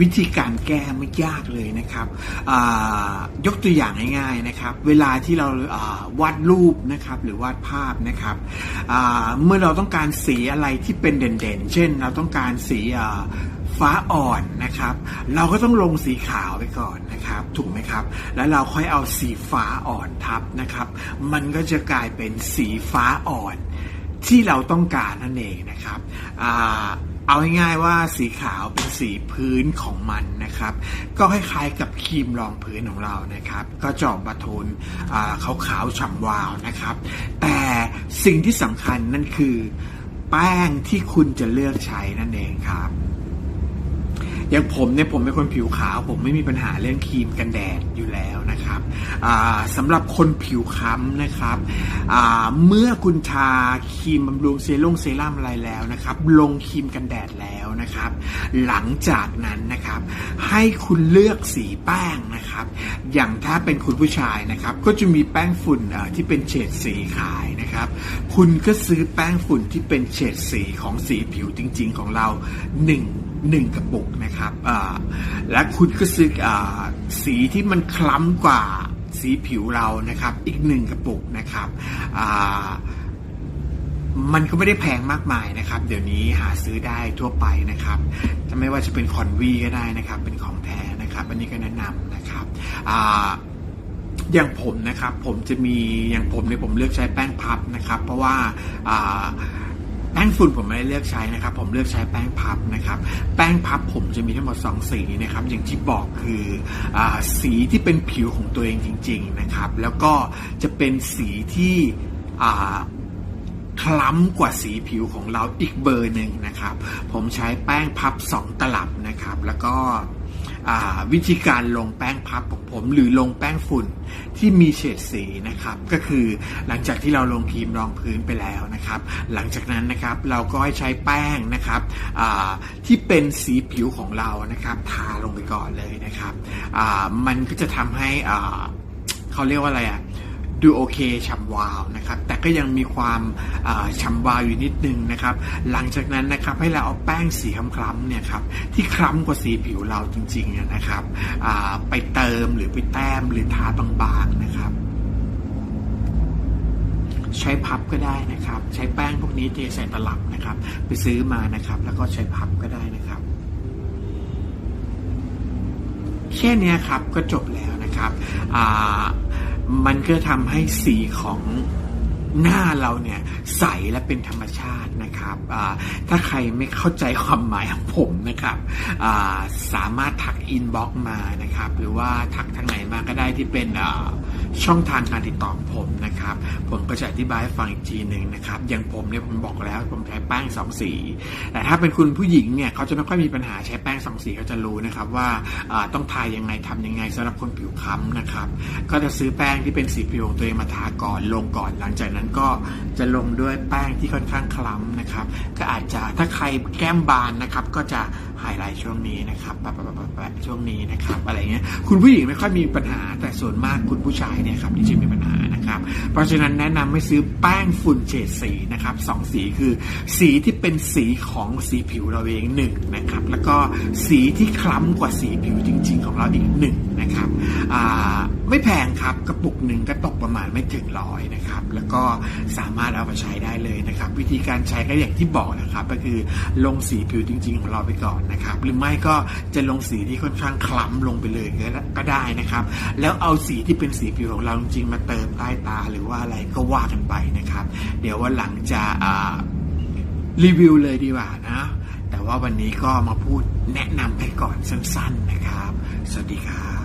วิธีการแก้ไม่ยากเลยนะครับ ยกตัวอย่างง่ายๆนะครับ เวลาที่เราวาดรูปนะครับหรือวาดภาพนะครับ เมื่อเราต้องการสีอะไรที่เป็นเด่นๆ เช่น เราต้องการสีฟ้าอ่อนนะครับ เราก็ต้องลงสีขาวไปก่อนนะครับ ถูกไหมครับ แล้วเราค่อยเอาสีฟ้าอ่อนทับนะครับ มันก็จะกลายเป็นสีฟ้าอ่อนที่เราต้องการนั่นเองนะครับ เอาง่ายๆว่าสีขาวเป็นสีพื้นของมันนะครับ ก็คล้ายๆกับครีมรองพื้นของเรานะครับ ก็จออกมาโทนอ่าขาวๆฉ่ำวาวนะครับ แต่สิ่งที่สำคัญนั่นคือ แป้งที่คุณจะเลือกใช้นั่นเองครับอย่างผมเนี่ยผมเป็นคนผิวขาว ผมไม่มีปัญหาเรื่องครีมกันแดดอยู่แล้ว สำหรับคนผิวค้ำนะครับเมื่อคุณทาครีมบำรุงเซรุ่มเซรั่มอะไรแล้วนะครับ ลงครีมกันแดดแล้วนะครับ หลังจากนั้นนะครับ ให้คุณเลือกสีแป้งนะครับ อย่างถ้าเป็นคุณผู้ชายนะครับ ก็จะมีแป้งฝุ่นที่เป็นเฉดสีขายนะครับ คุณก็ซื้อแป้งฝุ่นที่เป็นเฉดสีของสีผิวจริง ๆ ของเราหนึ่งหนึ่งกระปุกนะครับ และคุณก็ซื้ออสีที่มันคล้ำกว่า สีผิวเรานะครับ อีกหนึ่งกระปุกนะครับมันก็ไม่ได้แพงมากมายนะครับ เดี๋ยวนี้หาซื้อได้ทั่วไปนะครับจะไม่ว่าจะเป็นคอนวีก็ได้นะครับ เป็นของแท้นะครับอันนี้ก็แนะนำนะครับออย่างผมนะครับ ผมจะมีอย่างผมเนี่ยผมเลือกใช้แป้งพับนะครับ เพราะว่า แป้งฝุ่นผมไม่ได้เลือกใช้นะครับ ผมเลือกใช้แป้งพับนะครับ แป้งพับผมจะมีทั้งหมด 2 สีนะครับ อย่างที่บอกคืออสีที่เป็นผิวของตัวเองจริง ๆนะครับ แล้วก็จะเป็นสีที่คล้ำกว่าสีผิวของเราอีกเบอร์หนึ่งนะครับ ผมใช้แป้งพับ 2 ตลับนะครับ แล้วก็ วิธีการลงแป้งพับของผม หรือลงแป้งฝุ่นที่มีเฉดสีนะครับ ก็คือหลังจากที่เราลงครีมรองพื้นไปแล้วนะครับ หลังจากนั้นนะครับเราก็ให้ใช้แป้งนะครับที่เป็นสีผิวของเรานะครับ ทาลงไปก่อนเลยนะครับมันก็จะทำให้เขาเรียกว่าอะไรอะ ดูโอเคฉ่ำวาวนะครับ แต่ก็ยังมีความอ่าฉ่ำวาวอยู่นิดนึงนะครับ หลังจากนั้นนะครับให้เราเอาแป้งสีคล้ำๆเนี่ยครับที่คล้ำกว่าสีผิวเราจริงๆนะครับไปเติมหรือไปแต้มหรือทาบางๆนะครับใช้พับก็ได้นะครับ ใช้แป้งพวกนี้เทใส่ตลับนะครับ ไปซื้อมานะครับ แล้วก็ใช้พับก็ได้นะครับแค่นี้ครับก็จบแล้วนะครับอ่า มันก็ทำให้สีของ หน้าเราเนี่ยใสและเป็นธรรมชาตินะครับ ถ้าใครไม่เข้าใจความหมายของผมนะครับาสามารถทักอินบ็อกมานะครับ หรือว่าทักทางไหนมาก็ได้ที่เป็นช่องทางการติดต่อผมนะครับ ผมก็จะอธิบายให้ฟังอีกทีหนึ่งนะครับ อย่างผมเนี่ยผมบอกแล้วผมใช้แป้งสองสี แต่ถ้าเป็นคุณผู้หญิงเนี่ยเขาจะไม่ค่อยมีปัญหาใช้แป้งสองสีเขาจะรู้นะครับว่าาต้องทายังไงทำยังไงสำหรับคนผิวค้ำนะครับ ก็จะซื้อแป้งที่เป็นสีผิวของตัวเองมาทาก่อนลงก่อนหลังจากนั้นก็จะลงด้วยแป้งที่ค่อนข้างคล้ำนะครับ ก็อาจจะถ้าใครแก้มบานนะครับก็จะไฮไลท์ช่วงนี้นะครับแปะแปะแปะแปะช่วงนี้นะครับ อะไรเงี้ยคุณผู้หญิงไม่ค่อยมีปัญหาแต่ส่วนมากคุณผู้ชายเนี่ยครับที่จะมีปัญหานะครับ เพราะฉะนั้นแนะนำให้ซื้อแป้งฝุ่นเฉดสีนะครับสองสีคือสีที่เป็นสีของสีผิวเราเองหนึ่งนะครับ แล้วก็สีที่คล้ำกว่าสีผิวจริง ๆ ของเราอีกหนึ่งนะครับอ่า ไม่แพงครับกระปุกหนึ่งก็ตกประมาณไม่ถึงร้อยนะครับ แล้วก็สามารถเอาไปใช้ได้เลยนะครับ วิธีการใช้ก็อย่างที่บอกนะครับ ก็คือลงสีผิวจริง ๆ ของเราไปก่อนนะครับ หรือไม่ก็จะลงสีที่ค่อนข้างคล้ำลงไปเลยก็ได้นะครับ แล้วเอาสีที่เป็นสีผิวของเราจริงๆมาเติมใต้ตาหรือว่าอะไรก็ว่ากันไปนะครับ เดี๋ยววันหลังจะรีวิวเลยดีกว่านะแต่ว่าวันนี้ก็มาพูดแนะนำให้ก่อนสั้น ๆนะครับ สวัสดีครับ